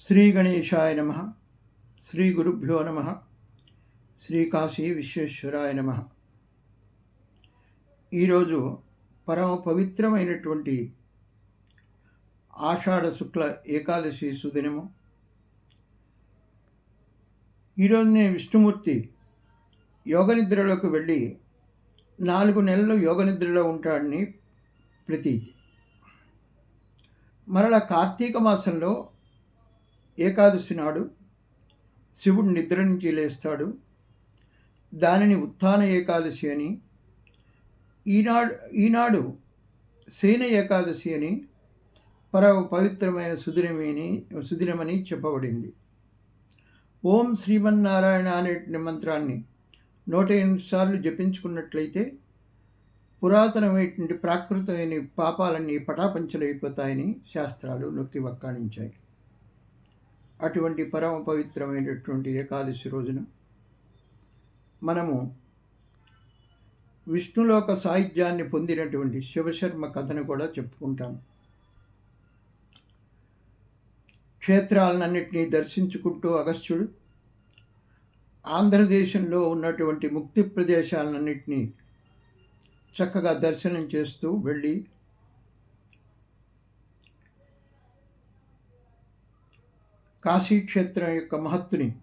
శ్రీ గణేశాయ నమ శ్రీ గురుభ్యో నమ శ్రీ కాశీ విశ్వేశ్వరాయ నమ. ఈరోజు పరమ పవిత్రమైనటువంటి ఆషాఢ శుక్ల ఏకాదశి సుదినము. ఈరోజునే విష్ణుమూర్తి యోగనిద్రలోకి వెళ్ళి నాలుగు నెలలు యోగనిద్రలో ఉంటాడని ప్రతీతి. మరల కార్తీక మాసంలో ఏకాదశి నాడు శివుడు నిద్ర నుంచి లేస్తాడు. దానిని ఉత్థాన ఏకాదశి అని ఈనాడు ఈనాడు సేన ఏకాదశి అని పర పవిత్రమైన సుదినమని సుదినమని చెప్పబడింది. ఓం శ్రీమన్నారాయణ అనే మంత్రాన్ని నూట ఎనిమిది సార్లు జపించుకున్నట్లయితే పురాతనమైనటువంటి ప్రాకృతమైన పాపాలన్నీ పటాపంచలైపోతాయని శాస్త్రాలు నొక్కి వక్కాణించాయి. అటువంటి పరమ పవిత్రమైనటువంటి ఏకాదశి రోజున మనము విష్ణులోక సాహిత్యాన్ని పొందినటువంటి శివశర్మ కథను కూడా చెప్పుకుంటాం. క్షేత్రాలన్నింటినీ దర్శించుకుంటూ అగస్త్యుడు ఆంధ్రదేశంలో ఉన్నటువంటి ముక్తి ప్రదేశాలన్నింటినీ చక్కగా దర్శనం చేస్తూ వెళ్ళి కాశీక్షేత్రం యొక్క మహత్తుని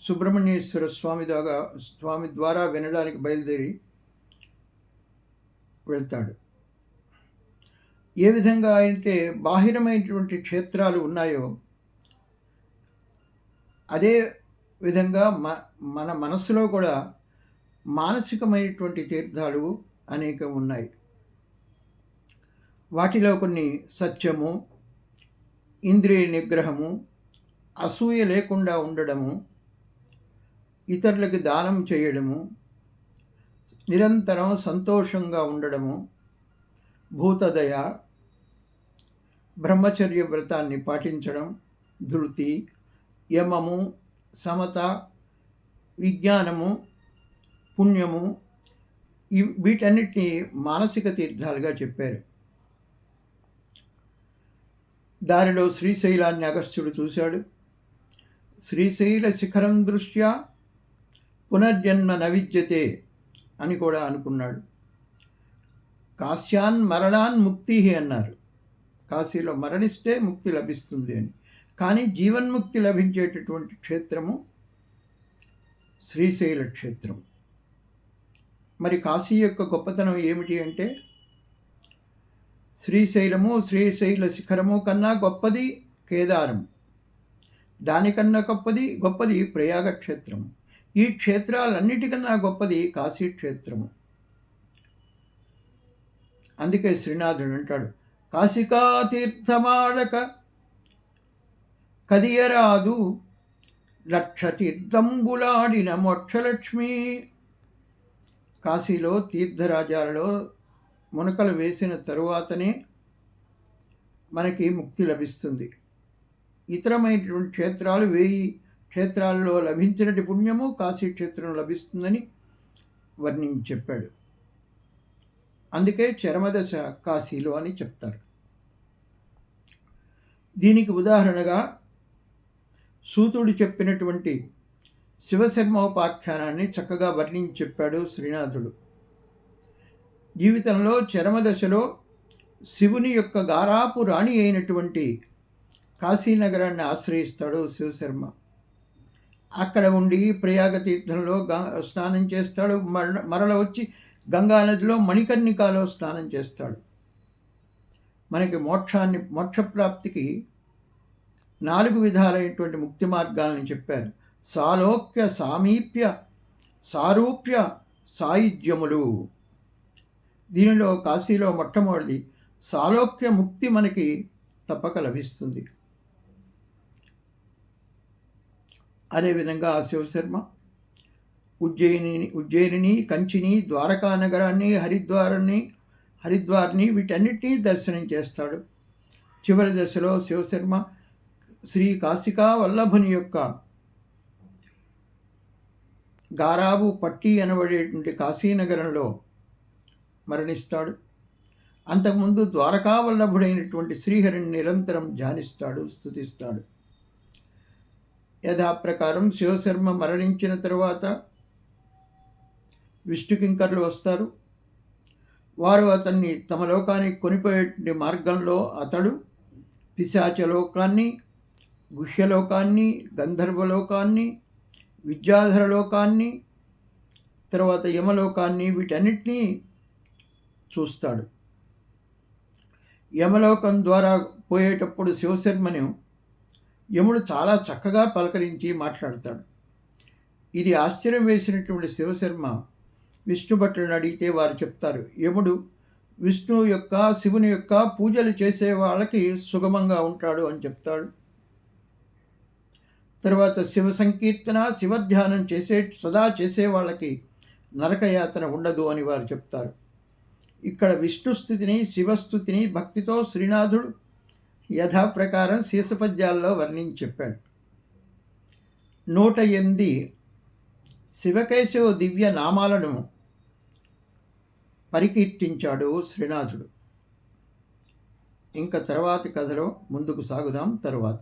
సుబ్రహ్మణ్యేశ్వర స్వామి ద్వారా స్వామి ద్వారా వినడానికి బయలుదేరి వెళ్తాడు. ఏ విధంగా అయితే బాహిరమైనటువంటి క్షేత్రాలు ఉన్నాయో అదే విధంగా మ మన మనస్సులో కూడా మానసికమైనటువంటి తీర్థాలు అనేక ఉన్నాయి. వాటిలో కొన్ని సత్యము ఇంద్రియ నిగ్రహము అసూయ లేకుండా ఉండడము ఇతరులకు దానం చేయడము నిరంతరం సంతోషంగా ఉండడము భూతదయ బ్రహ్మచర్య వ్రతాన్ని పాటించడం ధృతి యమము సమత విజ్ఞానము పుణ్యము వీటన్నిటినీ మానసిక తీర్థాలుగా చెప్పారు. దారిలో శ్రీశైలాన్ని అగస్త్యుడు చూశాడు. శ్రీశైల శిఖరం దృష్ట్యా పునర్జన్మ నవిద్యతే అని కూడా అనుకున్నాడు. కాశ్యాన్ మరణాన్ ముక్తి అన్నారు. కాశీలో మరణిస్తే ముక్తి లభిస్తుంది అని. కానీ జీవన్ముక్తి లభించేటటువంటి క్షేత్రము శ్రీశైల క్షేత్రం. మరి కాశీ యొక్క గొప్పతనం ఏమిటి అంటే శ్రీశైలము శ్రీశైల శిఖరము కన్నా గొప్పది కేదారం. దానికన్నా గొప్పది గొప్పది ప్రయాగ క్షేత్రము. ఈ క్షేత్రాలన్నిటికన్నా గొప్పది కాశీ క్షేత్రము. అందుకే శ్రీనాథుడు అంటాడు కాశికా తీర్థమాడక కదియరాదు లక్ష తీర్థంబులాడిన మోక్షలక్ష్మి. కాశీలో తీర్థరాజాలలో మునకలు వేసిన తరువాతనే మనకి ముక్తి లభిస్తుంది. ఇతరమైనటువంటి క్షేత్రాలు వేయి క్షేత్రాల్లో లభించినటి పుణ్యము కాశీ క్షేత్రం లభిస్తుందని వర్ణించి చెప్పాడు. అందుకే చరమదశ కాశీలో అని చెప్తారు. దీనికి ఉదాహరణగా సూతుడు చెప్పినటువంటి శివశర్మోపాఖ్యానాన్ని చక్కగా వర్ణించి చెప్పాడు శ్రీనాథుడు. జీవితంలో చరమదశలో శివుని యొక్క గారాపు రాణి అయినటువంటి కాశీనగరాన్ని ఆశ్రయిస్తాడు శివశర్మ. అక్కడ ఉండి ప్రయాగ తీర్థంలో స్నానం చేస్తాడు. మరల మరల వచ్చి గంగానదిలో మణికర్ణికాలో స్నానం చేస్తాడు. మనకి మోక్షాన్ని మోక్షప్రాప్తికి నాలుగు విధాలైనటువంటి ముక్తి మార్గాలని చెప్పారు. సాలోక్య సామీప్య సారూప్య సాయుధ్యములు. దీనిలో కాశీలో మొట్టమొదటిది సాలోక్య ముక్తి మనకి తప్పక లభిస్తుంది. అదేవిధంగా శివశర్మ ఉజ్జయిని ఉజ్జయిని కంచిని ద్వారకా నగరాన్ని హరిద్వారాన్ని హరిద్వార్ని వీటన్నిటినీ దర్శనం చేస్తాడు. చివరి దశలో శివశర్మ శ్రీ కాశికా వల్లభుని యొక్క గారాబు పట్టి అనబడేటువంటి కాశీనగరంలో మరణిస్తాడు. అంతకుముందు ద్వారకా వల్లభుడైనటువంటి శ్రీహరిని నిరంతరం ధ్యానిస్తాడు స్థుతిస్తాడు యథాప్రకారం శివశర్మ మరణించిన తరువాత విష్ణుకింకర్లు వస్తారు. వారు అతన్ని తమ లోకానికి కొనిపోయేటువంటి మార్గంలో అతడు పిశాచలోకాన్ని గుహ్యలోకాన్ని గంధర్వలోకాన్ని విద్యాధర లోకాన్ని తర్వాత యమలోకాన్ని వీటన్నిటినీ చూస్తాడు. యమలోకం ద్వారా పోయేటప్పుడు శివశర్మను యముడు చాలా చక్కగా పలకరించి మాట్లాడతాడు. ఇది ఆశ్చర్యం వేసినటువంటి శివశర్మ విష్ణు భట్లను అడిగితే వారు చెప్తారు యముడు విష్ణు యొక్క శివుని యొక్క పూజలు చేసే వాళ్ళకి సుగమంగా ఉంటాడు అని చెప్తాడు. తర్వాత శివ సంకీర్తన శివధ్యానం చేసే సదా చేసే వాళ్ళకి నరకయాతన ఉండదు అని వారు చెప్తారు. ఇక్కడ విష్ణుస్థుతిని శివస్థుతిని భక్తితో శ్రీనాథుడు యథాప్రకారం శీసపద్యాల్లో వర్ణించి చెప్పాడు. నూట ఎనిమిది శివకేశవ దివ్య నామాలను పరికీర్తించాడు శ్రీనాథుడు. ఇంకా తర్వాతి కథలో ముందుకు సాగుదాం. తరువాత